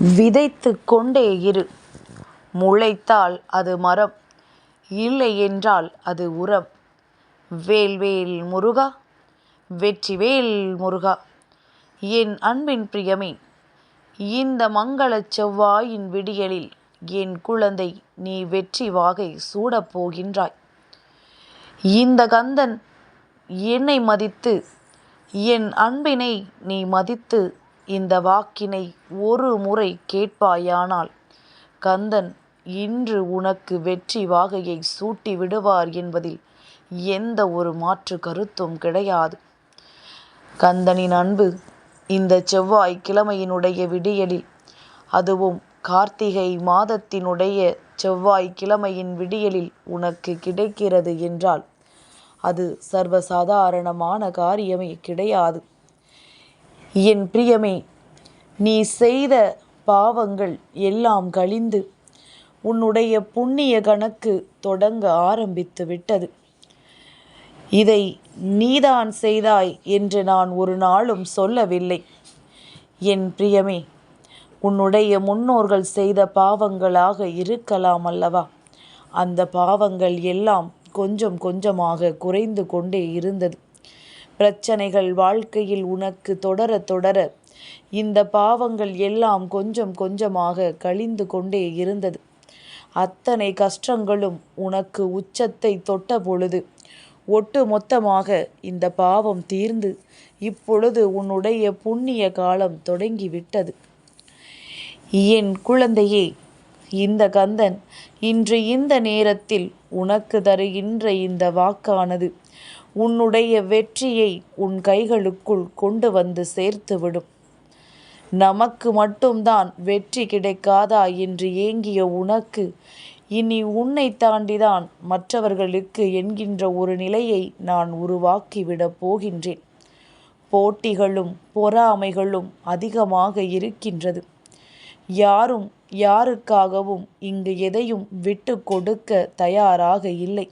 விதைத்து கொண்டே இரு. முளைத்தால் அது மரம் இல்லை என்றால் அது உரம். வேல்வேல் முருகா வெற்றிவேல் முருகா. என் அன்பின் பிரியமே இந்த மங்களச் செவ்வாயின் விடியலில் என் குழந்தை நீ வெற்றி வாகை சூடப் போகின்றாய். இந்த கந்தன் என்னை மதித்து என் அன்பினை நீ மதித்து இந்த வாக்கினை ஒரு முறை கேட்பாயானால் கந்தன் இன்று உனக்கு வெற்றி வாகையை சூட்டி விடுவார் என்பதில் எந்த ஒரு மாற்று கருத்தும் கிடையாது கந்தனின் அன்பு இந்த செவ்வாய் கிழமையினுடைய விடியலில் அதுவும் கார்த்திகை மாதத்தினுடைய செவ்வாய் கிழமையின் விடியலில் உனக்கு கிடைக்கிறது என்றால் அது சர்வசாதாரணமான காரியமே கிடையாது. என் பிரியமே நீ செய்த பாவங்கள் எல்லாம் கழிந்து உன்னுடைய புண்ணிய கணக்கு தொடங்க ஆரம்பித்து விட்டது. இதை நீதான் செய்தாய் என்று நான் ஒரு நாளும் சொல்லவில்லை. என் பிரியமே உன்னுடைய முன்னோர்கள் செய்த பாவங்களாக இருக்கலாம் அல்லவா? அந்த பாவங்கள் எல்லாம் கொஞ்சம் கொஞ்சமாக குறைந்து கொண்டே இருந்தது. பிரச்சனைகள் வாழ்க்கையில் உனக்கு தொடர தொடர இந்த பாவங்கள் எல்லாம் கொஞ்சம் கொஞ்சமாக கழிந்து கொண்டே இருந்தது. அத்தனை கஷ்டங்களும் உனக்கு உச்சத்தை தொட்ட பொழுது ஒட்டு மொத்தமாக இந்த பாவம் தீர்ந்து இப்பொழுது உன்னுடைய புண்ணிய காலம் தொடங்கிவிட்டது. என் குழந்தையே இந்த கந்தன் இன்று இந்த நேரத்தில் உனக்கு தருகின்ற இந்த வாக்கானது உன்னுடைய வெற்றியை உன் கைகளுக்குள் கொண்டு வந்து சேர்த்துவிடும் நமக்கு மட்டும்தான் வெற்றி கிடைக்காதா என்று ஏங்கிய உனக்கு இனி உன்னை தாண்டிதான் மற்றவர்களுக்கு என்கின்ற ஒரு நிலையை நான் உருவாக்கிவிடப் போகின்றேன். போட்டிகளும் பொறாமைகளும் அதிகமாக இருக்கின்றது. யாரும் யாருக்காகவும் இங்கு எதையும் விட்டு கொடுக்க தயாராக இல்லை.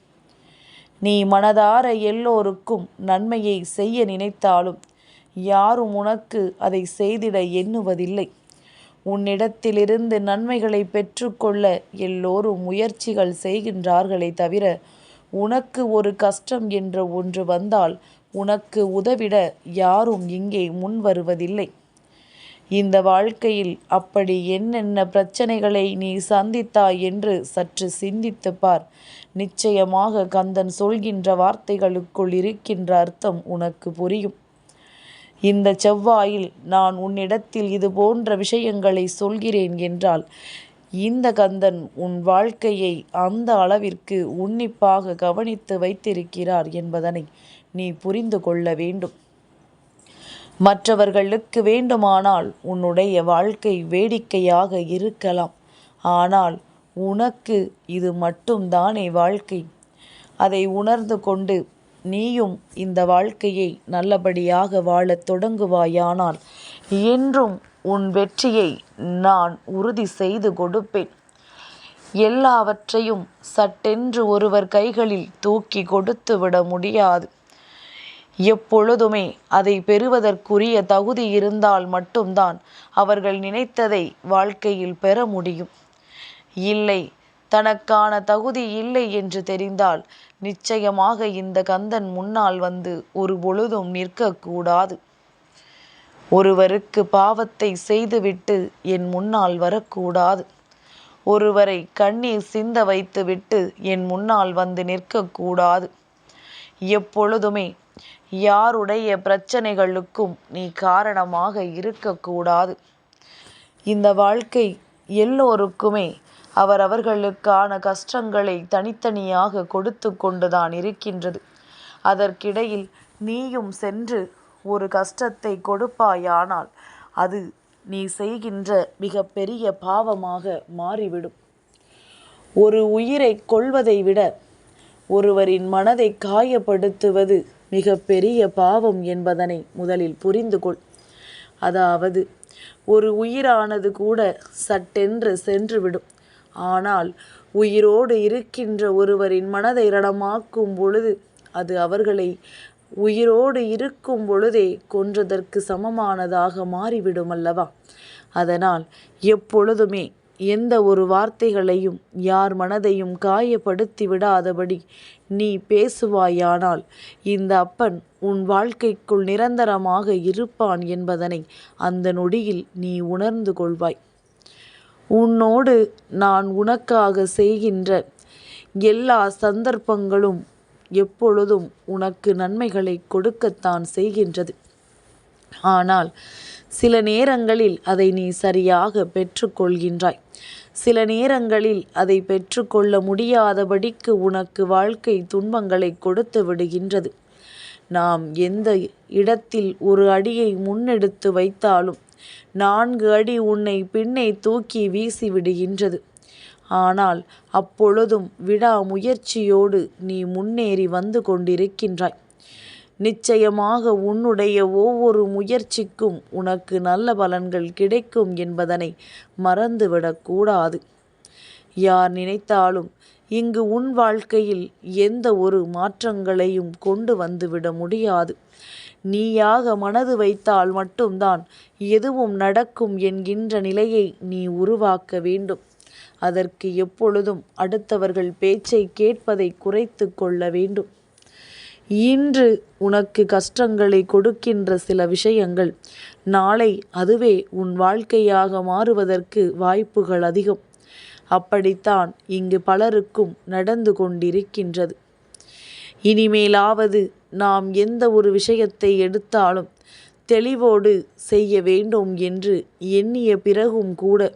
நீ மனதார எல்லோருக்கும் நன்மையை செய்ய நினைத்தாலும் யாரும் உனக்கு அதை செய்திட எண்ணுவதில்லை. உன்னிடத்திலிருந்து நன்மைகளை பெற்றுக்கொள்ள எல்லோரும் முயற்சிகள் செய்கின்றார்களே தவிர உனக்கு ஒரு கஷ்டம் என்ற ஒன்று வந்தால் உனக்கு உதவிட யாரும் இங்கே முன் வருவதில்லை இந்த வாழ்க்கையில் அப்படி என்னென்ன பிரச்சனைகளை நீ சந்தித்தாய் என்று சற்று சிந்தித்து பார். நிச்சயமாக கந்தன் சொல்கின்ற வார்த்தைகளுக்குள் இருக்கின்ற அர்த்தம் உனக்கு புரியும். இந்த செவ்வாயில் நான் உன்னிடத்தில் இது போன்ற விஷயங்களை சொல்கிறேன் என்றால் இந்த கந்தன் உன் வாழ்க்கையை அந்த அளவிற்கு உன்னிப்பாக கவனித்து வைத்திருக்கிறார் என்பதனை நீ புரிந்து கொள்ள வேண்டும். மற்றவர்களுக்கு வேண்டுமானால் உன்னுடைய வாழ்க்கை வேடிக்கையாக இருக்கலாம். ஆனால் உனக்கு இது மட்டும்தானே வாழ்க்கை. அதை உணர்ந்து கொண்டு நீயும் இந்த வாழ்க்கையை நல்லபடியாக வாழத் தொடங்குவாயானால் என்றும் உன் வெற்றியை நான் உறுதி செய்து கொடுப்பேன். எல்லாவற்றையும் சட்டென்று ஒருவர் கைகளில் தூக்கி கொடுத்து விட முடியாது. எப்பொழுதுமே அதை பெறுவதற்குரிய தகுதி இருந்தால் மட்டும்தான் அவர்கள் நினைத்ததை வாழ்க்கையில் பெற முடியும். இல்லை தனக்கான தகுதி இல்லை என்று தெரிந்தால் நிச்சயமாக இந்த கந்தன் முன்னால் வந்து ஒரு பொழுதும் நிற்கக்கூடாது. ஒருவருக்கு பாவத்தை செய்துவிட்டு என் முன்னால் வரக்கூடாது. ஒருவரை கண்ணீர் சிந்த வைத்துவிட்டு என் முன்னால் வந்து நிற்கக்கூடாது. எப்பொழுதுமே யாருடைய பிரச்சனைகளுக்கும் நீ காரணமாக இருக்கக்கூடாது. இந்த வாழ்க்கை எல்லோருக்குமே அவரவர்களுக்கான கஷ்டங்களை தனித்தனியாக கொடுத்து கொண்டுதான் இருக்கின்றது. அதற்கிடையில் நீயும் சென்று ஒரு கஷ்டத்தை கொடுப்பாயானால் அது நீ செய்கின்ற மிக பெரிய பாவமாக மாறிவிடும். ஒரு உயிரை கொள்வதை விட ஒருவரின் மனதை காயப்படுத்துவது மிக பெரிய பாவம் என்பதனை முதலில் புரிந்து கொள். அதாவது ஒரு உயிரானது கூட சட்டென்று சென்றுவிடும் ஆனால் உயிரோடு இருக்கின்ற ஒருவரின் மனதை ரணமாக்கும் பொழுது அது அவர்களை உயிரோடு இருக்கும் பொழுதே கொன்றதற்கு சமமானதாக மாறிவிடும் அல்லவா? அதனால் எப்பொழுதுமே எந்த ஒரு வார்த்தைகளையும் யார் மனதையும் காயப்படுத்தி விடாதபடி நீ பேசுவாயானால் இந்த அப்பன் உன் வாழ்க்கைக்குள் நிரந்தரமாக இருப்பான் என்பதனை அந்த நொடியில் நீ உணர்ந்து கொள்வாய். உன்னோடு நான் உனக்காக செய்கின்ற எல்லா சந்தர்ப்பங்களும் எப்பொழுதும் உனக்கு நன்மைகளை கொடுக்கத்தான் செய்கின்றது. ஆனால் சில நேரங்களில் அதை நீ சரியாக பெற்றுக்கொள்கின்றாய். சில நேரங்களில் அதை பெற்றுக்கொள்ள முடியாதபடிக்கு உனக்கு வாழ்க்கை துன்பங்களை கொடுத்து விடுகின்றது. நாம் எந்த இடத்தில் ஒரு அடியை முன்னெடுத்து வைத்தாலும் நான்கு அடி உன்னை பின்னே தூக்கி வீசி விடுகின்றது. ஆனால் அப்பொழுதும் விடாமுயற்சியோடு நீ முன்னேறி வந்து கொண்டிருக்கின்றாய். நிச்சயமாக உன்னுடைய ஒவ்வொரு முயற்சிக்கும் உனக்கு நல்ல பலன்கள் கிடைக்கும் என்பதனை மறந்துவிடக்கூடாது யார் நினைத்தாலும் இங்கு உன் வாழ்க்கையில் எந்த ஒரு மாற்றங்களையும் கொண்டு வந்துவிட முடியாது. நீயாக மனது வைத்தால் மட்டும்தான் எதுவும் நடக்கும் என்கின்ற நிலையை நீ உருவாக்க வேண்டும். அதற்கு எப்பொழுதும் அடுத்தவர்கள் பேச்சை கேட்பதை குறைத்து கொள்ள வேண்டும். இன்று உனக்கு கஷ்டங்களை கொடுக்கின்ற சில விஷயங்கள். நாளை அதுவே உன் வாழ்க்கையாக மாறுவதற்கு வாய்ப்புகள் அதிகம். அப்படித்தான் இங்கு பலருக்கும் நடந்து கொண்டிருக்கின்றது. இனிமேலாவது நாம் எந்த ஒரு விஷயத்தை எடுத்தாலும் தெளிவோடு செய்ய வேண்டும் என்று எண்ணிய பிறகும் கூட.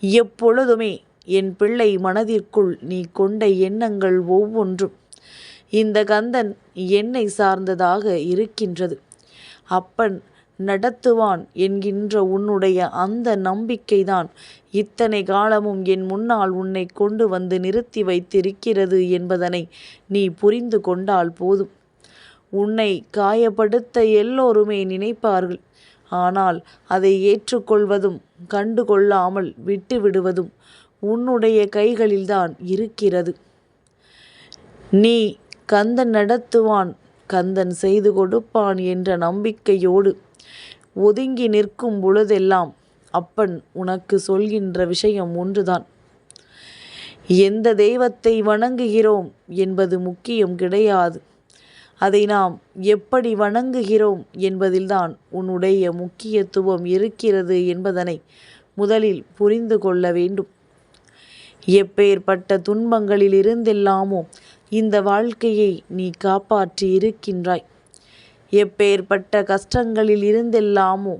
எப்பொழுதுமே என் பிள்ளை மனதிற்குள் நீ கொண்ட எண்ணங்கள் ஒவ்வொன்றும். இந்த கந்தன் என்னை சார்ந்ததாக இருக்கின்றது. அப்பன் நடத்துவான் என்கின்ற உன்னுடைய அந்த நம்பிக்கைதான் இத்தனை காலமும் என் முன்னால் உன்னை கொண்டு வந்து நிறுத்தி வைத்திருக்கிறது என்பதனை நீ புரிந்து கொண்டால் போதும். உன்னை காயப்படுத்த எல்லோருமே நினைப்பார்கள். ஆனால் அதை ஏற்றுக்கொள்வதும் கண்டுகொள்ளாமல் விட்டுவிடுவதும் உன்னுடைய கைகளில்தான் இருக்கிறது. நீ கந்தன் நடத்துவான் கந்தன் செய்து கொடுப்பான் என்ற நம்பிக்கையோடு ஒதுங்கி நிற்கும் பொழுதெல்லாம் அப்பன் உனக்கு சொல்கின்ற விஷயம் ஒன்றுதான். எந்த தெய்வத்தை வணங்குகிறோம் என்பது முக்கியம் கிடையாது. அதை நாம் எப்படி வணங்குகிறோம் என்பதில்தான் உன்னுடைய முக்கியத்துவம் இருக்கிறது என்பதனை முதலில் புரிந்து கொள்ள வேண்டும். எப்பேற்பட்ட துன்பங்களில் இருந்தெல்லாமோ இந்த வாழ்க்கையை நீ காப்பாற்றி இருக்கின்றாய். எப்பேற்பட்ட கஷ்டங்களில் இருந்தெல்லாமோ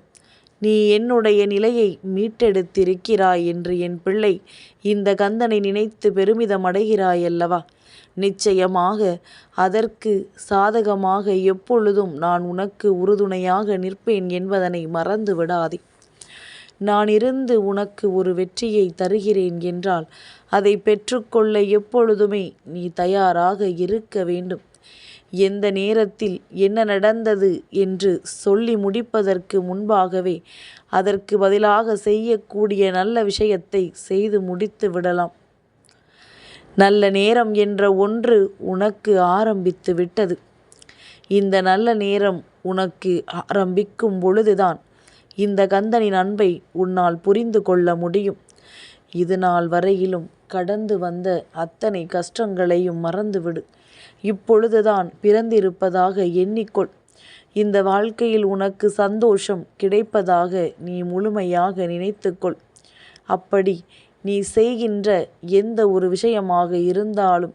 நீ என்னுடைய நிலையை மீட்டெடுத்திருக்கிறாய் என்று என் பிள்ளை இந்த கந்தனை நினைத்து பெருமிதம் அடைகிறாய் அல்லவா நிச்சயமாக அதற்கு சாதகமாக எப்பொழுதும் நான் உனக்கு உறுதுணையாக நிற்பேன் என்பதனை மறந்து விடாதே நான் இருந்து உனக்கு ஒரு வெற்றியை தருகிறேன் என்றால் அதை பெற்றுக்கொள்ள எப்பொழுதுமே நீ தயாராக இருக்க வேண்டும். எந்த நேரத்தில் என்ன நடந்தது என்று சொல்லி முடிப்பதற்கு முன்பாகவே அதற்கு பதிலாக செய்யக்கூடிய நல்ல விஷயத்தை செய்து முடித்து விடலாம். நல்ல நேரம் என்ற ஒன்று உனக்கு ஆரம்பித்து விட்டது. இந்த நல்ல நேரம் உனக்கு ஆரம்பிக்கும் பொழுதுதான் இந்த கந்தனின் அன்பை உன்னால் புரிந்து கொள்ள முடியும். இது நாள் வரையிலும் கடந்து வந்த அத்தனை கஷ்டங்களையும் மறந்துவிடு. இப்பொழுதுதான் பிறந்திருப்பதாக எண்ணிக்கொள். இந்த வாழ்க்கையில் உனக்கு சந்தோஷம் கிடைப்பதாக நீ முழுமையாக நினைத்துக்கொள். அப்படி நீ செய்கின்ற எந்த ஒரு விஷயமாக இருந்தாலும்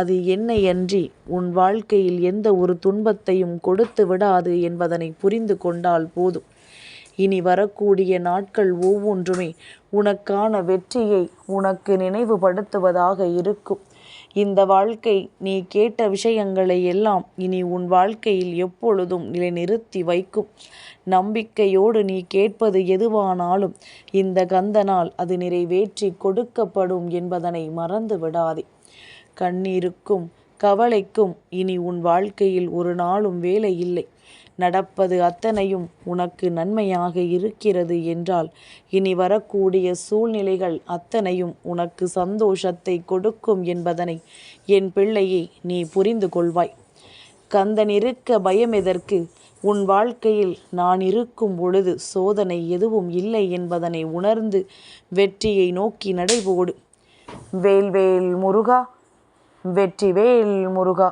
அது என்னையன்றி உன் வாழ்க்கையில் எந்த ஒரு துன்பத்தையும் கொடுத்து விடாது என்பதனை புரிந்து கொண்டால் போதும். இனி வரக்கூடிய நாட்கள் ஒவ்வொன்றுமே உனக்கான வெற்றியை உனக்கு நினைவுபடுத்துவதாக இருக்கும். இந்த வாழ்க்கை நீ கேட்ட விஷயங்களை எல்லாம் இனி உன் வாழ்க்கையில் எப்பொழுதும் நிலைநிறுத்தி வைக்கும். நம்பிக்கையோடு நீ கேட்பது எதுவானாலும் இந்த கந்தனால் அது நிறைவேற்றி கொடுக்கப்படும் என்பதனை மறந்து விடாதே. கண்ணீருக்கும் கவலைக்கும் இனி உன் வாழ்க்கையில் ஒரு நாளும் வேலை இல்லை. நடப்பது அத்தனையும் உனக்கு நன்மையாக இருக்கிறது என்றால் இனி வரக்கூடிய சூழ்நிலைகள் அத்தனையும் உனக்கு சந்தோஷத்தை கொடுக்கும் என்பதனை என் பிள்ளையை நீ புரிந்து கொள்வாய். கந்தன் இருக்க பயம் எதற்கு? உன் வாழ்க்கையில் நான் இருக்கும் பொழுது சோதனை எதுவும் இல்லை என்பதனை உணர்ந்து வெற்றியை நோக்கி நடைபோடு வேல்வேல் முருகா வெற்றிவேல் முருகா.